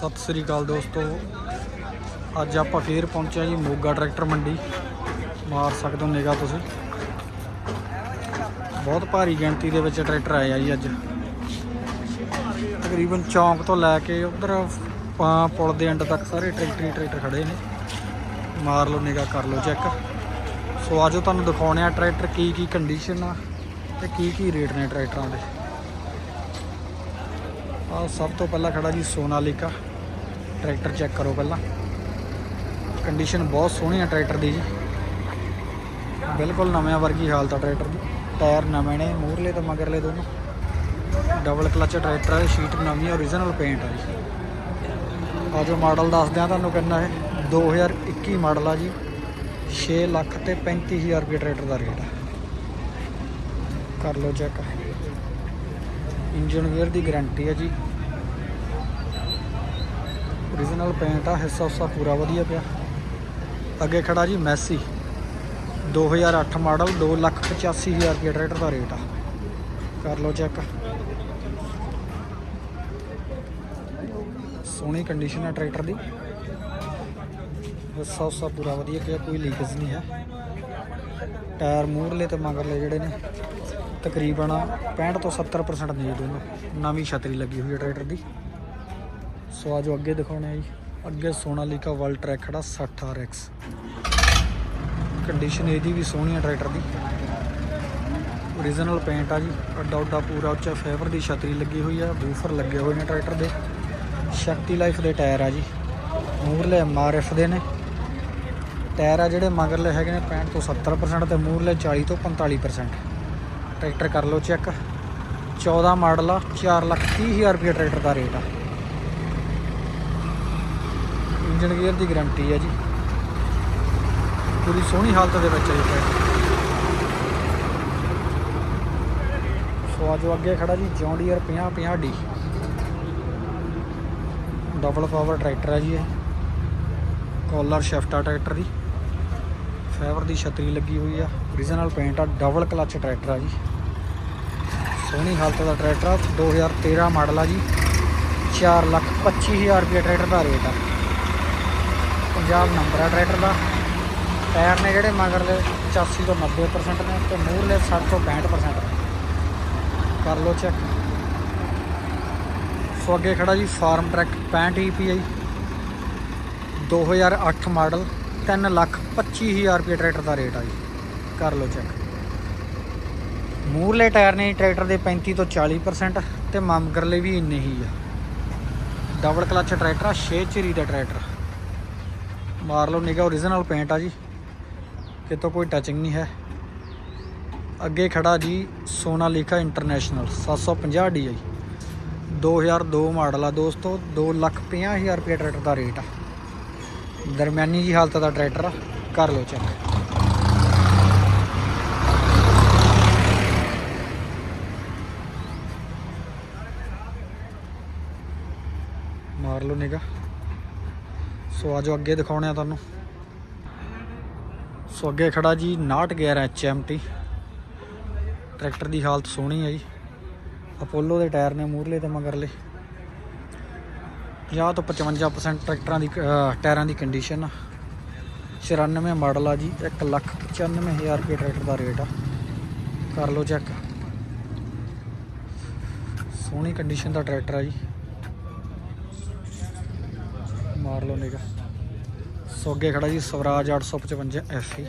ਸਤਿ ਸ੍ਰੀ ਅਕਾਲ ਦੋਸਤੋ। ਅੱਜ ਆਪਾਂ ਫੇਰ ਪਹੁੰਚਿਆ ਜੀ ਮੋਗਾ ਟਰੈਕਟਰ ਮੰਡੀ। ਮਾਰ ਸਕਦੇ ਹੋ ਨਿਗਾਹ ਤੁਸੀਂ। ਬਹੁਤ ਭਾਰੀ ਗਿਣਤੀ ਦੇ ਵਿੱਚ ਟਰੈਕਟਰ ਆਏ ਆ ਜੀ ਅੱਜ। ਤਕਰੀਬਨ ਚੌਂਕ ਤੋਂ ਲੈ ਕੇ ਉਧਰ ਪੁਲ ਦੇ ਐਂਡ ਤੱਕ ਸਾਰੇ ਟਰੈਕਟਰ ਹੀ ਟਰੈਕਟਰ ਖੜੇ ਨੇ। ਮਾਰ ਲਓ ਨਿਗਾਹ, ਕਰ ਲਓ ਚੈੱਕ। ਸੋ ਆਜੋ ਤੁਹਾਨੂੰ ਦਿਖਾਉਣੇ ਆ ਟਰੈਕਟਰ ਕੀ ਕੀ ਕੰਡੀਸ਼ਨ ਆ ਤੇ ਕੀ ਕੀ ਰੇਟ ਨੇ ਟਰੈਕਟਰਾਂ ਦੇ। ਆ ਸਭ ਤੋਂ ਪਹਿਲਾਂ ਖੜਾ ਜੀ ਸੋਨਾਲੀਕਾ। ਟਰੈਕਟਰ ਚੈੱਕ ਕਰੋ ਪਹਿਲਾਂ। ਕੰਡੀਸ਼ਨ ਬਹੁਤ ਸੋਹਣੀ ਆ ਟਰੈਕਟਰ ਦੀ ਜੀ। ਬਿਲਕੁਲ ਨਵਿਆਂ ਵਰਗੀ ਹਾਲਤ ਆ ਟਰੈਕਟਰ ਦੀ। ਟਾਇਰ ਨਵੇਂ ਨੇ, ਮੂਹਰਲੇ ਤੇ ਮਗਰਲੇ ਦੋਨੋਂ। ਡਬਲ ਕਲਚ ਟਰੈਕਟਰ ਹੈ ਸ਼ੀਟ ਨਵੀਂ ਓਰੀਜਨਲ ਪੇਂਟ ਆ ਜੀ। ਆ ਮਾਡਲ ਦੱਸਦੇ ਆ ਤੁਹਾਨੂੰ ਕਿੰਨਾ ਹੈ 2021 ਮਾਡਲ ਆ ਜੀ। 6 ਲੱਖ ਤੇ 35000 ਰੁਪਏ ਟਰੈਕਟਰ ਦਾ ਰੇਟ ਆ। ਕਰ ਲਓ ਚੈੱਕ। ਇੰਜਨ ਗੇਅਰ ਦੀ ਗਾਰੰਟੀ ਹੈ ਜੀ। ਓਰੀਜਨਲ ਪੇਂਟ ਆ ਹਿੱਸਾ ਹੁੱਸਾ ਪੂਰਾ ਵਧੀਆ ਪਿਆ। ਅੱਗੇ ਖੜਾ ਜੀ ਮੈਸੀ 2008 ਮਾਡਲ 285000 ਰੁਪਏ ਟਰੈਕਟਰ ਦਾ ਰੇਟ ਆ। ਕਰ ਲਓ ਚੈੱਕ ਸੋਹਣੀ ਕੰਡੀਸ਼ਨ ਆ ਟਰੈਕਟਰ ਦੀ। ਹਿੱਸਾ ਹੁੱਸਾ ਪੂਰਾ ਵਧੀਆ ਪਿਆ, ਕੋਈ ਲੀਕੇਜ ਨਹੀਂ ਹੈ। ਟਾਇਰ ਮੂਹਰਲੇ ਤੇ ਮਗਰਲੇ ਜਿਹੜੇ ਨੇ, ਤਕਰੀਬਨ 65 ਤੋਂ 70% ਨੇ ਦੋਨੋਂ। ਨਵੀਂ ਛਤਰੀ ਲੱਗੀ ਹੋਈ ਹੈ ਟਰੈਕਟਰ ਦੀ। ਸੋ ਆਜੋ ਅੱਗੇ ਦਿਖਾਉਣੇ ਆ ਜੀ। ਅੱਗੇ ਸੋਨਾਲੀਕਾ ਵਰਲਡ ਟਰੈਕ ਖੜਾ 60 RX ਕੰਡੀਸ਼ਨ ਇਹਦੀ ਵੀ ਸੋਹਣੀ ਆ ਟਰੈਕਟਰ ਦੀ। ਓਰੀਜਨਲ ਪੇਂਟ ਆ ਜੀ। ਅੱਡਾ ਉੱਡਾ ਪੂਰਾ ਉੱਚਾ ਫੇਵਰ ਦੀ ਛਤਰੀ ਲੱਗੀ ਹੋਈ ਆ ਬੂਫਰ ਲੱਗੇ ਹੋਏ ਨੇ ਟਰੈਕਟਰ ਦੇ। ਸ਼ਕਤੀ ਲਾਈਫ ਦੇ ਟਾਇਰ ਆ ਜੀ। ਮੂਹਰਲੇ ਐਮਆਰਐਫ ਦੇ ਨੇ। ਟਾਇਰ ਆ ਜਿਹੜੇ ਮਗਰਲੇ ਹੈਗੇ ਨੇ 65 ਤੋਂ 70% ਤੇ ਮੂਰਲੇ 40 ਤੋਂ 45% ਟਰੈਕਟਰ ਕਰ ਲਓ ਚੈੱਕ 14 ਮਾਡਲ ਆ 4 ਲੱਖ 30 ਹਜ਼ਾਰ ਰੁਪਏ ਟਰੈਕਟਰ ਦਾ ਰੇਟ ਆ। ਇੰਜਨ ਗੇਅਰ ਦੀ ਗਾਰੰਟੀ ਹੈ ਜੀ। ਪੂਰੀ ਸੋਹਣੀ ਹਾਲਤ ਦੇ ਵਿੱਚ ਹੈ ਜੀ ਟਰੈਕਟਰ ਸੋ ਆਜੋ ਅੱਗੇ ਖੜਾ ਜੀ John Deere 50 50 D double power tractor ਹੈ ਜੀ ਇਹ। ਕਾਲਰ ਸ਼ਿਫਟ ਆ ਟਰੈਕਟਰ ਦੀ। ਫਾਈਬਰ ਦੀ ਛਤਰੀ ਲੱਗੀ ਹੋਈ ਆ। ਓਰੀਜਨਲ ਪੇਂਟ ਆ ਡਬਲ ਕਲਚ ਟਰੈਕਟਰ ਆ ਜੀ। ਸੋਹਣੀ ਹਾਲਤ ਦਾ ਟਰੈਕਟਰ ਆ। 2013 ਮਾਡਲ ਆ ਜੀ। 4 ਲੱਖ 25000 ਰੁਪਏ ਟਰੈਕਟਰ ਦਾ ਰੇਟ ਆ। ਪੰਜਾਬ ਨੰਬਰ ਆ ਟਰੈਕਟਰ ਦਾ। ਟਾਇਰ ਨੇ ਜਿਹੜੇ ਮਗਰਲੇ 85 ਤੋਂ 90% ਨੇ ਤੇ ਮੂਹਰਲੇ 60 ਤੋਂ 65% ਨੇ। ਕਰ ਲਓ ਚੈੱਕ ਸੋ ਅੱਗੇ ਖੜਾ ਜੀ Farmtrac 65 EPI 2008 model 3 lakh 25000 ਰੁਪਏ ਟਰੈਕਟਰ ਦਾ ਰੇਟ ਆ ਜੀ। ਕਰ ਲਓ ਚੈੱਕ ਮੂਹਰਲੇ ਟਾਇਰ ਨੇ ਟਰੈਕਟਰ ਦੇ 35 ਤੋਂ 40% ਤੇ ਮਗਰਲੇ ਵੀ ਇੰਨੇ ਹੀ ਆ। ਡਬਲ ਕਲਚ ਟਰੈਕਟਰ ਆ 6 ਚਰੀ ਦਾ ਟਰੈਕਟਰ। ਮਾਰ ਲਓ ਨਿਗਾ ਓਰੀਜਨਲ ਪੇਂਟ ਆ ਜੀ। ਕਿਤੋਂ ਕੋਈ ਟਚਿੰਗ ਨਹੀਂ ਹੈ। ਅੱਗੇ ਖੜਾ ਜੀ Sonalika International 750 D I. 2002 model ਆ ਦੋਸਤੋ 2 ਲੱਖ 50 ਹਜ਼ਾਰ ਰੁਪਏ ਟਰੈਕਟਰ ਦਾ ਰੇਟ ਆ। ਦਰਮਿਆਨੀ ਜੀ ਹਾਲਤ ਦਾ ਟਰੈਕਟਰ ਆ, ਕਰ ਲਓ ਚੈੱਕ ਮਾਰ ਲਓ ਨਿਗਾ ਸੋ ਆਜੋ ਅੱਗੇ ਦਿਖਾਉਣੇ ਆ ਤੁਹਾਨੂੰ। ਸੋ ਅੱਗੇ ਖੜਾ ਜੀ 911 HMT ਟਰੈਕਟਰ ਦੀ ਹਾਲਤ ਸੋਹਣੀ ਹੈ ਜੀ। ਅਪੋਲੋ ਦੇ ਟਾਇਰ ਨੇ ਮੂਹਰਲੇ ਤੇ ਮਗਰਲੇ। 50 ਤੋਂ 55% ਟਰੈਕਟਰਾਂ ਦੀ ਟਾਇਰਾਂ ਦੀ ਕੰਡੀਸ਼ਨ 94 ਮਾਡਲ ਆ ਜੀ 1 ਲੱਖ 95000 ਰੁਪਏ ਟਰੈਕਟਰ ਦਾ ਰੇਟ ਆ। ਕਰ ਲਓ ਚੈੱਕ। ਸੋਹਣੀ ਕੰਡੀਸ਼ਨ ਦਾ ਟਰੈਕਟਰ ਆ ਜੀ। ਮਾਰ ਲਓ ਨਿਗਾ। ਸੋ ਅੱਗੇ ਖੜਾ ਜੀ, ਸਵਰਾਜ 855 FE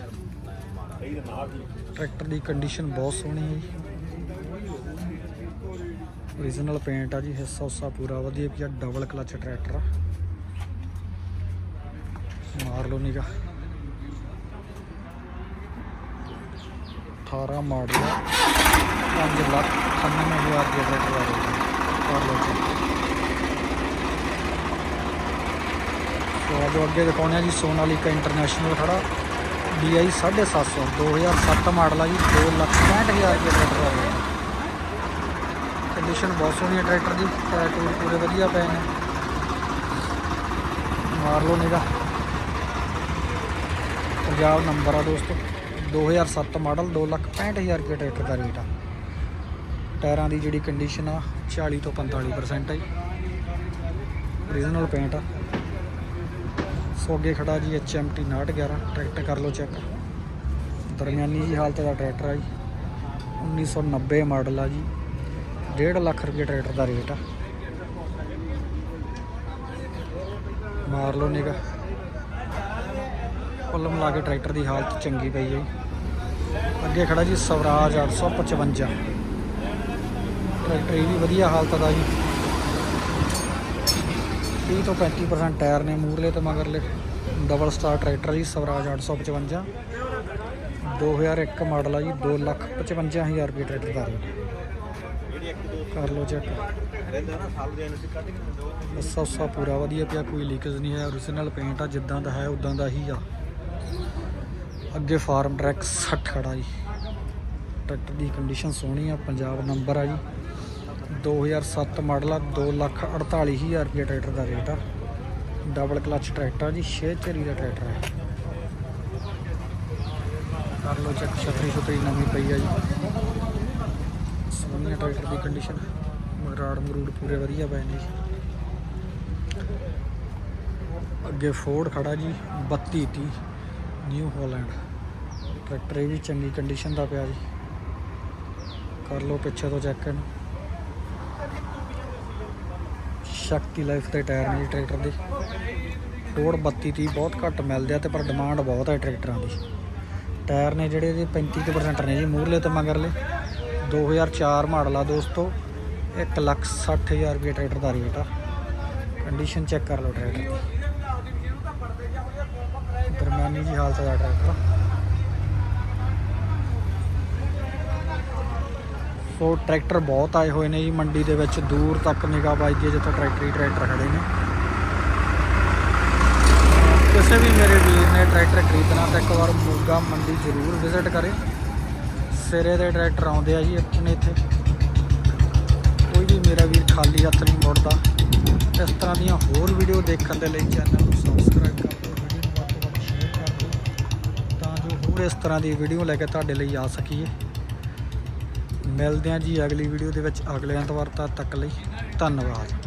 ਟਰੈਕਟਰ ਦੀ ਕੰਡੀਸ਼ਨ ਬਹੁਤ ਸੋਹਣੀ ਹੈ ਜੀ। ਓਰੀਜਨਲ ਪੇਂਟ ਆ ਜੀ, ਹਿੱਸਾ ਹੁੱਸਾ ਪੂਰਾ ਵਧੀਆ ਪਿਆ ਡਬਲ ਕਲਚ ਟਰੈਕਟਰ ਆ। ਮਾਰ ਲਓ ਨਿਗਾ। 18 ਮਾਡਲ ਆ। 5 ਲੱਖ 98000 ਰੁਪਏ ਰੇਟ ਆ। ਕਰ ਲਓ ਜੀ ਸੋ ਆਜੋ ਅੱਗੇ ਦਿਖਾਉਣੇ ਆ ਜੀ ਸੋਨਾਲੀਕਾ ਇੰਟਰਨੈਸ਼ਨਲ ਖੜਾ। DI 750 2007 ਮਾਡਲ ਆ ਜੀ 2 ਲੱਖ 65000 ਰੁਪਏ ਟਰੈਕਟਰ ਆ ਰੇਟ ਕੰਡੀਸ਼ਨ ਬਹੁਤ ਸੋਹਣੀ ਹੈ ਟਰੈਕਟਰ ਦੀ ਟਾਇਰ ਟੂਰ ਪੂਰੇ ਵਧੀਆ ਪਏ ਨੇ। ਮਾਰ ਲਓ ਨਿਗਾ ਪੰਜਾਬ ਨੰਬਰ ਆ ਦੋਸਤੋ 2007 ਮਾਡਲ 2 ਲੱਖ 65000 ਰੁਪਏ ਟਰੈਕਟਰ ਦਾ ਰੇਟ ਆ। ਟਾਇਰਾਂ ਦੀ ਜਿਹੜੀ ਕੰਡੀਸ਼ਨ ਆ 40 ਤੋਂ 45% ਹੈ ਜੀ। ਓਰੀਜਨਲ ਪੇਂਟ ਆ। ਸੋ ਅੱਗੇ ਖੜਾ ਜੀ HMT 911 ਟਰੈਕਟਰ ਕਰ ਲਓ ਚੈੱਕ। ਦਰਮਿਆਨੀ ਜੀ ਹਾਲਤ ਦਾ ਟਰੈਕਟਰ ਆ ਜੀ। 1990 ਮਾਡਲ ਆ ਜੀ। 1.5 ਲੱਖ ਰੁਪਏ ਟਰੈਕਟਰ ਦਾ ਰੇਟ ਆ। ਮਾਰ ਲਓ ਨਿਗਾ ਕੁੱਲ ਮਿਲਾ ਕੇ ਟਰੈਕਟਰ ਦੀ ਹਾਲਤ ਚੰਗੀ ਪਈ ਹੈ ਜੀ। ਅੱਗੇ ਖੜਾ ਜੀ ਸਵਰਾਜ 855 ਟਰੈਕਟਰ ਇਹ ਵੀ ਵਧੀਆ ਹਾਲਤ ਦਾ ਜੀ। 30 ਤੋਂ 35% ਟਾਇਰ ਨੇ ਮੂਰਲੇ ਤੇ ਮਗਰਲੇ। ਡਬਲ ਸਟਾਰ ਟਰੈਕਟਰ ਜੀ, ਸਵਰਾਜ 855 2001 ਮਾਡਲ ਆ ਜੀ 255000 ਰੁਪਏ ਟਰੈਕਟਰ ਦਾ ਕਰ ਲਓ ਚੈੱਕ ਬੱਸਾ ਉਸਾ ਪੂਰਾ ਵਧੀਆ ਪਿਆ, ਕੋਈ ਲੀਕੇਜ ਨਹੀਂ ਹੈ। ਓਰੀਜਨਲ ਪੇਂਟ ਆ, ਜਿੱਦਾਂ ਦਾ ਹੈ, ਉਦਾਂ ਦਾ ਹੀ ਆ। ਅੱਗੇ ਫਾਰਮ ਟਰੈਕ 60 ਖੜਾ ਜੀ। ਟਰੈਕਟਰ ਦੀ ਕੰਡੀਸ਼ਨ ਸੋਹਣੀ ਆ, ਪੰਜਾਬ ਨੰਬਰ ਆ ਜੀ। 2007 ਮਾਡਲ ਆ 248000 ਰੁਪਏ ਟਰੈਕਟਰ ਦਾ ਰੇਟ ਆ। ਡਬਲ ਕਲਚ ਟਰੈਕਟਰ ਆ ਜੀ 6 ਚਰੀ ਦਾ ਟਰੈਕਟਰ ਹੈ ਕਰ ਲਓ ਚੈੱਕ ਛਤਰੀ ਛਤਰੀ ਨਵੀਂ ਪਈ ਆ ਜੀ। ਸੋਹਣੀ ਟਰੈਕਟਰ ਦੀ ਕੰਡੀਸ਼ਨ ਮਰਾੜ ਮਰੂੜ ਪੂਰੇ ਵਧੀਆ ਪਏ ਨੇ ਜੀ। ਅੱਗੇ ਫੋਰਡ ਖੜਾ ਜੀ 3230 ਨਿਊ ਹਾਲੈਂਡ ਟਰੈਕਟਰ ਇਹ ਵੀ ਚੰਗੀ ਕੰਡੀਸ਼ਨ ਦਾ ਪਿਆ ਜੀ। ਕਰ ਲਓ ਪਿੱਛੇ ਤੋਂ ਚੈੱਕ ਇਹਨੂੰ। ਸ਼ਕਤੀ ਲਾਈਫ ਦੇ ਟਾਇਰ ਨੇ ਜੀ ਟਰੈਕਟਰ ਦੇ। ਫੋਰਡ 3230 ਬਹੁਤ ਘੱਟ ਮਿਲਦੇ ਆ ਤੇ ਪਰ ਡਿਮਾਂਡ ਬਹੁਤ ਹੈ ਟਰੈਕਟਰਾਂ ਦੀ। ਟਾਇਰ ਨੇ ਜਿਹੜੇ ਇਹਦੇ 35% ਨੇ ਜੀ ਮੂਰਲੇ ਤੇ ਮਗਰਲੇ। 2004 ਮਾਡਲ ਆ ਦੋਸਤੋ 160000 ਰੁਪਏ ਟਰੈਕਟਰ ਦਾ ਰੇਟ ਆ। ਕੰਡੀਸ਼ਨ ਚੈੱਕ ਕਰ ਲਓ ਟਰੈਕਟਰ ਦੀ। ਦਰਮਿਆਨੀ ਜੀ ਹਾਲਤ ਦਾ ਟਰੈਕਟਰ ਸੋ ਟਰੈਕਟਰ ਬਹੁਤ ਆਏ ਹੋਏ ਨੇ ਜੀ, ਮੰਡੀ ਦੇ ਵਿੱਚ ਦੂਰ ਤੱਕ ਨਿਗਾਹ ਵੱਜਦੀ ਹੈ, ਜਿੱਥੇ ਟਰੈਕਟਰ ਹੀ ਟਰੈਕਟਰ ਖੜੇ ਨੇ। ਕਿਸੇ ਵੀ ਮੇਰੇ ਵੀਰ ਨੇ ਟਰੈਕਟਰ ਖਰੀਦਣਾ ਤਾਂ ਇੱਕ ਵਾਰ ਮੋਗਾ ਮੰਡੀ ਜ਼ਰੂਰ ਵਿਜ਼ਿਟ ਕਰੇ। ਸਿਰੇ ਦੇ ਟਰੈਕਟਰ ਆਉਂਦੇ ਆ ਜੀ ਆਪਣੇ ਇੱਥੇ। ਕੋਈ ਵੀ ਮੇਰਾ ਵੀਰ ਖਾਲੀ ਹੱਥ ਨਹੀਂ ਮੁੜਦਾ। ਇਸ ਤਰ੍ਹਾਂ ਦੀਆਂ ਹੋਰ ਵੀਡੀਓ ਦੇਖਣ ਦੇ ਲਈ ਚੈਨਲ ਨੂੰ ਸਬਸਕ੍ਰਾਈਬ ਕਰ ਦਿਓ ਵੀਡੀਓ ਨੂੰ ਵੱਧ ਤੋਂ ਵੱਧ ਸ਼ੇਅਰ ਕਰ ਦਿਓ, ਤਾਂ ਜੋ ਹੋਰ ਇਸ ਤਰ੍ਹਾਂ ਦੀ ਵੀਡੀਓ ਲੈ ਕੇ ਤੁਹਾਡੇ ਲਈ ਆ ਸਕੀਏ। ਮਿਲਦੇ ਹਾਂ ਜੀ ਅਗਲੀ ਵੀਡੀਓ ਦੇ ਵਿੱਚ ਅਗਲੇ ਐਤਵਾਰ ਤੱਕ ਲਈ ਧੰਨਵਾਦ।